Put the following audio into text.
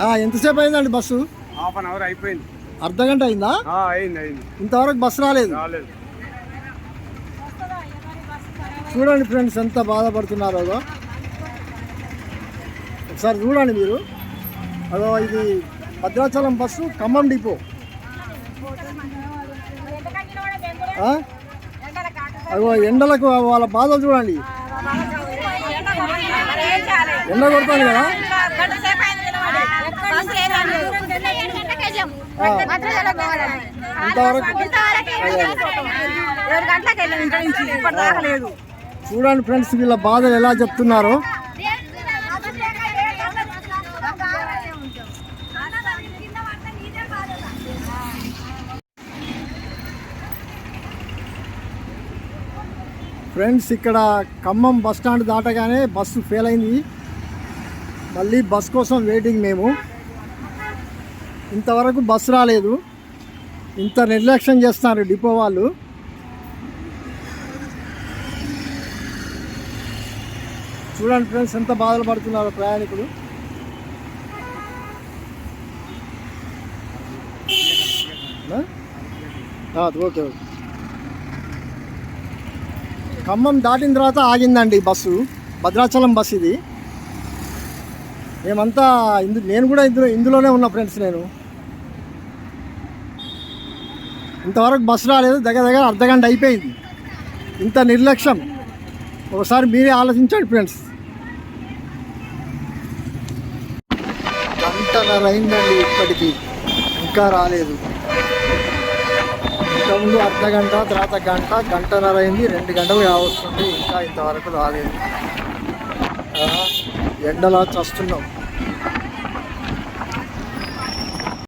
ఆ, ఎంతసేపు అయిందండి బస్సు? హాఫ్ అన్ అవర్ అయిపోయింది. అర్ధ గంట అయిందా? ఆ, అయింది అయింది. ఇంతవరకు బస్సు రాలేదు. రాలేదు. చూడండి ఫ్రెండ్స్ ఎంత బాధపడుతున్నారో అదో. ఒకసారి చూడండి మీరు. అదో ఇది భద్రాచలం బస్సు ఖమ్మం డిపో? అగో ఎండలకు వాళ్ళ బాధలు చూడండి. ఎండ కొడుతుంది కదా? చూడండి ఫ్రెండ్స్ వీళ్ళ బాధలు ఎలా చెప్తున్నారో? ఫ్రెండ్స్ ఇక్కడ ఖమ్మం బస్ స్టాండ్ దాటగానే బస్సు ఫెయిల్ అయింది. మళ్ళీ బస్ కోసం వెయిటింగ్ మేము. ఇంతవరకు బస్సు రాలేదు. ఇంత నిర్లక్ష్యం చేస్తున్నారు డిపో వాళ్ళు. చూడండి ఫ్రెండ్స్ ఎంత బాధలు పడుతున్నారు ప్రయాణికులు. Okay okay. ఖమ్మం దాటిన తర్వాత ఆగిందండి బస్సు. భద్రాచలం బస్ ఇది. మేమంతా ఇందు నేను కూడా ఇందులో ఇందులోనే ఉన్నా ఫ్రెండ్స్ నేను. ఇంతవరకు బస్సు రాలేదు దగ్గర దగ్గర అర్ధగంట అయిపోయింది. ఇంత నిర్లక్ష్యం. ఒకసారి మీరే ఆలోచించండి ఫ్రెండ్స్. గంటన్నర అయిందండి ఇప్పటికీ. ఇంకా రాలేదు. ఇంతకుముందు అర్ధ గంట తర్వాత గంట గంటన్నర అయింది రెండు గంటలు కావస్తుంది ఇంకా ఇంతవరకు రాలేదు. ఎండలా చస్తున్నాం.